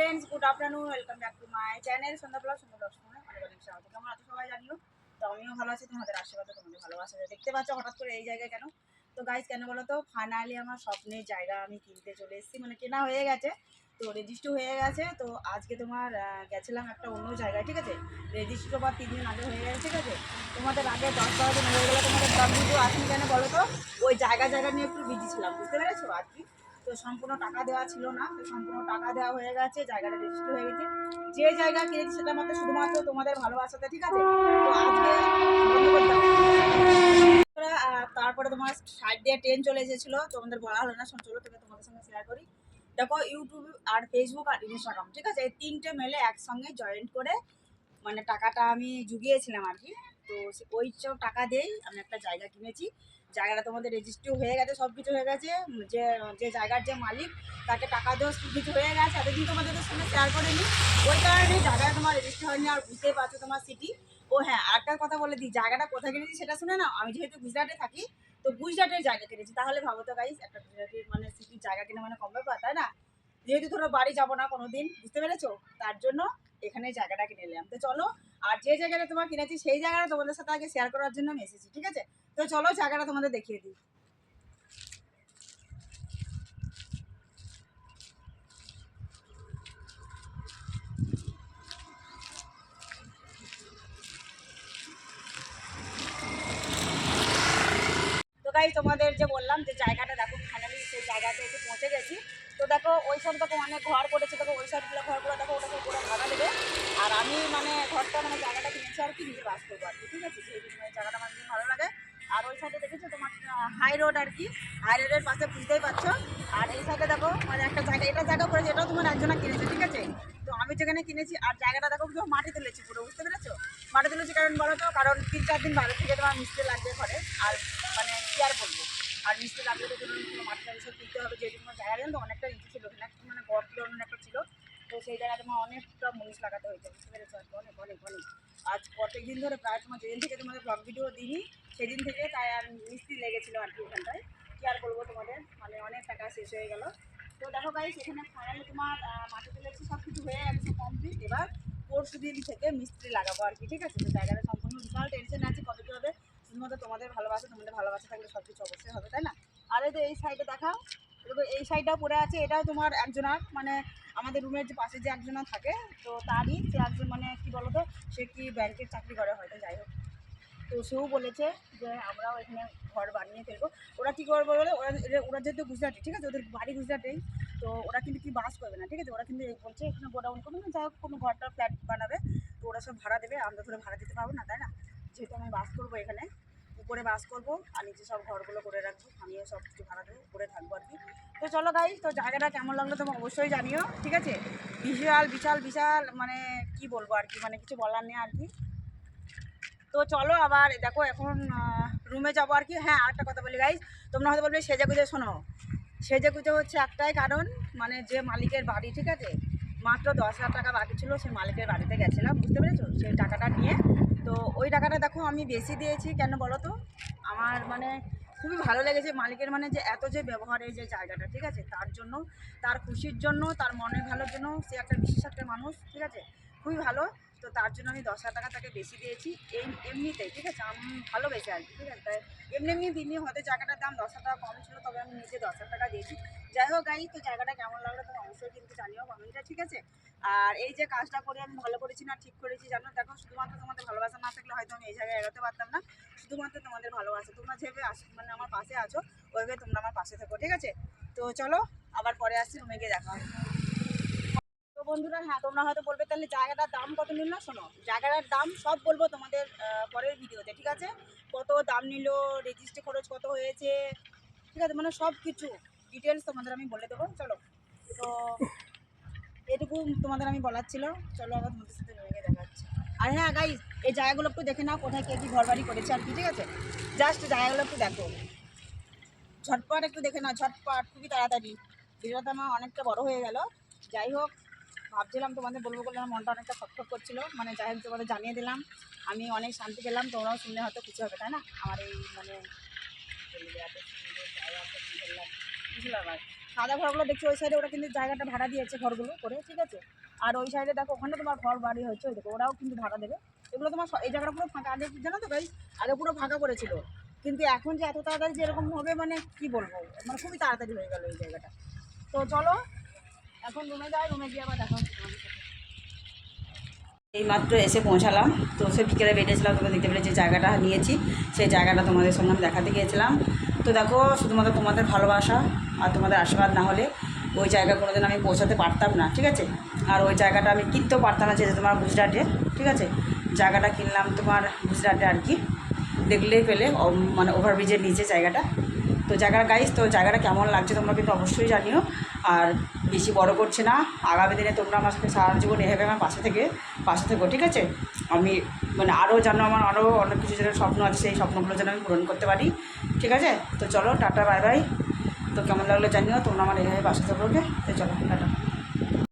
Friends good afternoon welcome back to my channel Sandhya vlog Sandhya vlog সময় অনেক অনেক স্বাগত। কেমন আছো সবাই জানিও? তো আমিও ভালো আছি, তোমাদের আশীর্বাদে তোমাদের ভালোবাসা দেখতে পাচ্ছ হঠাৎ করে এই জায়গায় কেন? তো গাইজ কেন বলো তো ফাইনালি আমার স্বপ্নের জায়গা আমি কিনতে চলে এসেছি। মানে কেনা হয়ে গেছে, তো রেজিস্ট্রি হয়ে গেছে। তো আজকে তোমার গেছিলাম একটা অন্য জায়গায়, ঠিক আছে? রেজিস্ট্রি বা তিন দিন আগে হয়ে গেছে, ঠিক আছে? তোমাদের আগে দশ বারো দিন হয়ে গেলে তোমাদের ব্লগ ভিডিও আসেনি কেন বলো তো ওই জায়গা জায়গা নিয়ে একটু বিজি ছিলাম, বুঝতে পেরেছ? আর কি? তো সম্পূর্ণ টাকা দেওয়া ছিল না, তো সম্পূর্ণ টাকা দেওয়া হয়ে গেছে, জায়গাটা রেজিস্ট্রি হয়ে গেছে। যে জায়গা কিনেছি সেটা মাত্র শুধুমাত্র তোমাদের ভালোবাসাতে, ঠিক আছে? তো আজকে তারপরে তোমার সাইড দিয়ে ট্রেন চলে এসেছিল তোমাদের বলা হলো না চলো তোকে তোমাদের সঙ্গে শেয়ার করি। দেখো ইউটিউব আর ফেসবুক আর ইনস্টাগ্রাম ঠিক আছে? এই তিনটে মেলে একসঙ্গে জয়েন্ট করে মানে টাকাটা আমি জুগিয়েছিলাম আর কি। তো ওই সব টাকা দিয়েই আমি একটা জায়গা কিনেছি। জায়গাটা তোমাদের রেজিস্ট্রি হয়ে গেছে সব কিছু হয়ে গেছে। যে যে জায়গার যে মালিক, তাকে টাকা দেওয়া সব কিছু হয়ে গেছে। এতদিন তোমাদের সঙ্গে শেয়ার করিনি। ওই কারণে জায়গাটা তোমার রেজিস্ট্রি হয়নি আর বুঝতেই পারছ তোমার সিটি ও হ্যাঁ আরেকটা কথা বলে দিই, জায়গাটা কোথায় কিনেছি সেটা শুনে না আমি যেহেতু গুজরাটে থাকি, তো গুজরাটের জায়গা কিনেছি। তাহলে ভাবো তো গাইস একটা গুজরাটের মানে সিটির জায়গা কিনে মানে কম ব্যাপার, তাই না? যেহেতু ধরো বাড়ি যাব না কোনোদিন, বুঝতে পেরেছ? তার জন্য এখানে জায়গাটা কিনে নিলাম। তো চলো, আর যে জায়গাটা তোমার কিনেছি, সেই জায়গাটা তোমাদের সাথে আগে শেয়ার করার জন্য আমি এসেছি, ঠিক আছে? তো চলো জায়গাটা তোমাদের দেখিয়ে দিই। তোমাদের যে বললাম যে জায়গাটা দেখো দেখো ওই সব দেখো অনেক ঘর করেছে দেখো ওই সবগুলো ঘরগুলো দেখো, ওটাকে পুরো ভাড়া দেবে। আর আমি মানে ঘরটা মানে জায়গাটা কিনেছি আর কি নিজে বাস করব আর কি, ঠিক আছে? সেই জায়গাটা আমার ভালো লাগে। আর ওই সাইডে দেখেছ তোমার হাই রোড আর কি? হাই রোডের পাশে বুঝতেই পারছ। আর এই সাইডে দেখো মানে একটা জায়গা, এটা জায়গা করেছে, এটাও তোমার একজনা কিনেছে, ঠিক আছে? তো আমি যেখানে কিনেছি, আর জায়গাটা দেখো পুরো মাটি তুলেছি পুরো, বুঝতে পেরেছ? মাটি তুলেছি কারণ বলো তো, কারণ তিন চার দিন বাইরে থেকে তোমার মিস্ত্রি লাগবে ঘরে, আর মানে কি আর বলব? আর মিস্ত্রি লাগলে তো কোনো মাটি সব তুলতে হবে যে কোনো জায়গা জানো তো, অনেকটা ইঞ্চি ছিল, ওখানে অন্য একটা ছিল। তো সেই জায়গায় তোমার অনেকটা মনীষ লাগাতে হয়েছে, বুঝতে পেরেছ? অনেক অনেক অনেক। আজ কতদিন দিন ধরে প্রায় তোমার যেদিন থেকে তোমাদের ব্লগ ভিডিও দিই সেদিন থেকে তাই আর মিস্ত্রি লেগেছিলো আর কি ওখানটায়। কি আর বলব তোমাদের? মানে অনেক টাকা শেষ হয়ে গেল। তো দেখো গাইস এখানে ফাইনালি তোমার মাটি তুলেছি সব কিছু হয়ে গেছে কমপ্লিট এবার পরশু দিন থেকে মিস্ত্রি লাগাবো আর কি, ঠিক আছে? তো জায়গাটা সম্পূর্ণ বিশাল টেনশন আছে, কত কী হবে? শুধুমাত্র তোমাদের ভালোবাসা তোমাদের ভালোবাসা থাকলে সব কিছু অবশ্যই হবে, তাই না? আর তো এই সাইডে দেখাও। দেখো এই সাইডটাও পরে আছে, এটাও তোমার একজনার মানে আমাদের রুমের যে পাশে যে একজনা থাকে, তো তারই, সে একজন মানে কি বলতো, সে কি ব্যাংকের চাকরি করে হয়তো, যাই হোক। তো সেও বলেছে যে আমরাও এখানে ঘর বানিয়ে ফেলব। ওরা কী করবে বলে? ওরা ওরা যেহেতু গুজরাটি, ঠিক আছে? ওদের বাড়ি গুজরাটেই, তো ওরা কিন্তু কি বাস করবে না, ঠিক আছে? ওরা কিন্তু এই বলছে এখানে গোডাউন করবে না, যাই হোক, কোনো ঘরটা ফ্ল্যাট বানাবে, তো ওরা সব ভাড়া দেবে, আমরা ধরে ভাড়া দিতে পারব না, তাই না? যেহেতু আমি বাস করব এখানে উপরে বাস করব আর নিচে সব ঘরগুলো করে রাখব, আমিও সব কিছু ভাড়া দেবো, উপরে থাকব আর কি। তো চলো গাই তো জায়গাটা কেমন লাগল তোমার অবশ্যই জানিও, ঠিক আছে? বিশাল বিশাল বিশাল মানে কি বলব আর কি মানে কিছু বলার নেই আর কি। তো চলো আবার, দেখো এখন রুমে যাব আর কি। হ্যাঁ আরেকটা কথা বলি গাইজ তোমরা হয়তো বলবে সেজে গুজে শোনো। সেজে গুজে হচ্ছে একটাই কারণ মানে যে মালিকের বাড়ি, ঠিক আছে? মাত্র দশ হাজার টাকা বাকি ছিল সেই মালিকের বাড়িতে গেছিলাম, বুঝতে পেরেছ সেই টাকাটা নিয়ে তো ওই টাকাটা দেখো আমি বেশি দিয়েছি, কেন বলো তো? আমার মানে খুবই ভালো লেগেছে মালিকের মানে যে এত যে ব্যবহার যে জায়গাটা, ঠিক আছে? তার জন্য, তার খুশির জন্য, তার মনে ভালোর জন্য সে একটা বিশেষ একটা মানুষ, ঠিক আছে? খুবই ভালো। তো তার জন্য আমি দশ হাজার টাকা তাকে বেশি দিয়েছি। এই এমনিতেই ঠিক আছে? আমি, ভালোবেসে আর কি, ঠিক আছে? তাই এমনি এমনি দিনই হয়তো জায়গাটার দাম দশ হাজার টাকা কম ছিল, তবে আমি নিজে দশ হাজার টাকা দিয়েছি। যাই হোক গাই তো জায়গাটা কেমন লাগল তুমি অবশ্যই কিন্তু জানিও কমেন্টে ঠিক আছে? আর এই যে কাজটা করে আমি ভালো করেছি না ঠিক করেছি জানো? দেখো, শুধুমাত্র তোমাদের ভালোবাসা না থাকলে হয়তো আমি এই জায়গায় এগোতে পারতাম না। শুধুমাত্র তোমাদের ভালোবাসা। তোমরা যেভাবে আস মানে আমার পাশে আছো ওইভাবে তোমরা আমার পাশে থাকো, ঠিক আছে? তো চলো, আবার পরে আসছি, রুমে গিয়ে দেখা হবে। বন্ধুরা হ্যাঁ তোমরা হয়তো বলবে, তাহলে জায়গাটার দাম কত নিল? না, শোনো, জায়গাটার দাম সব বলব তোমাদের পরের ভিডিওতে, ঠিক আছে? কত দাম নিল রেজিস্ট্রি খরচ কত হয়েছে, ঠিক আছে? মানে সব কিছু ডিটেলস তোমাদের আমি বলে দেবো, চলো। তো, এটুকু তোমাদের আমি বলার ছিল, চলো আবার তোমাদের সাথে রুমে দেখা হচ্ছে আর হ্যাঁ গাইজ এই জায়গাগুলো একটু দেখে নাও, কোথায় কে কী ঘর বাড়ি করেছে আর কি, ঠিক আছে? জাস্ট জায়গাগুলো একটু দেখো। ঝটপট একটু দেখে নাও, ঝটপট, খুবই তাড়াতাড়ি। ভিডিওটা আমার অনেকটা বড় হয়ে গেল। যাই হোক ভাবছিলাম তোমাদের বলব বলে আমার মনটা অনেকটা ছটফট করছিল। মানে যাই হোক, তোমাদের জানিয়ে দিলাম। আমি অনেক শান্তি পেলাম তোমরাও শুনলে হয়তো কিছু হবে, তাই না? আমার এই মানে সাদা ঘরগুলো দেখছি, ওই সাইডে ওরা কিন্তু জায়গাটা ভাড়া দিয়েছে ঘরগুলো করে, ঠিক আছে? আর ওই সাইডে দেখো, ওখানে তোমার ঘর বাড়ি হয়েছে ওই দেখো, ওরাও কিন্তু ভাড়া দেবে। এগুলো তোমার এই জায়গাটা পুরো ফাঁকা, আগে জানো তো ভাই আগে পুরো ফাঁকা করেছিল। কিন্তু এখন যে এত তাড়াতাড়ি যেরকম হবে মানে কি বলব? মানে খুবই তাড়াতাড়ি হয়ে গেল এই জায়গাটা। তো চলো এখন রুমে যাই রুমে গিয়ে আবার দেখা। এই মাত্র এসে পৌঁছালাম। তো সে বিকেলে বেরিয়েছিলাম তোমরা দেখতে পেলে যে জায়গাটা নিয়েছি, সেই জায়গাটা তোমাদের সঙ্গে আমি দেখাতে গিয়েছিলাম। তো দেখো, শুধুমাত্র তোমাদের ভালোবাসা আর তোমাদের আশীর্বাদ না হলে ওই জায়গা কোনোদিন আমি পৌঁছাতে পারতাম না, ঠিক আছে? আর ওই জায়গাটা আমি কিনতেও পারতাম না যে তোমার গুজরাটে, ঠিক আছে? জায়গাটা কিনলাম তোমার গুজরাটে আর কি। দেখলেই পেলে মানে ওভারব্রিজের নিচে জায়গাটা। তো জায়গাটা গাইস তো জায়গাটা কেমন লাগছে তোমরা কিন্তু অবশ্যই জানিও। আর বেশি বড় করছে না। আগামী দিনে তোমরা আমার সাথে সারা জীবন এভাবে আমার পাশে থেকে, পাশে থেকো, ঠিক আছে? আমি মানে আরও যেন আমার আরও অনেক কিছু যেন স্বপ্ন আছে, সেই স্বপ্নগুলো যেন আমি পূরণ করতে পারি, ঠিক আছে? তো চলো, টাটা, বাই বাই। তো কেমন লাগল জানিও, তোমরা আমার এভাবে পাশে থাকবে তো চলো, টাটা।